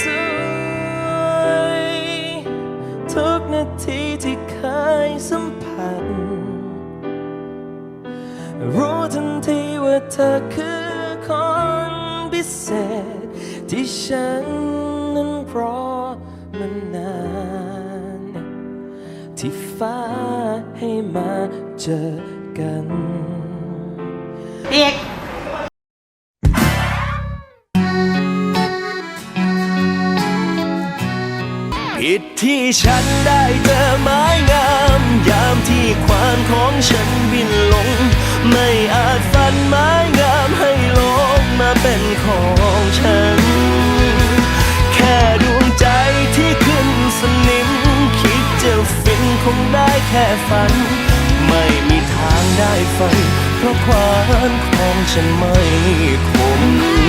สวยทุกนาทีที่เคยสัมผัส รู้ทันทีว่าเธอคือคนพิเศษ ที่ฉันนั้นรอมานาน ที่ฟ้าให้มาเจอกัน เด็ก ผิดที่ฉันได้เจอไม้งาม ยามที่ควานของฉันบินลง ไม่อาจฟันไม้งามให้ลงมาเป็นของฉัน แค่ดวงใจที่ขึ้นสนิม คิดจะฟินคงได้แค่ฝัน ไม่มีทางได้ฝัน เพราะควานของฉันไม่คม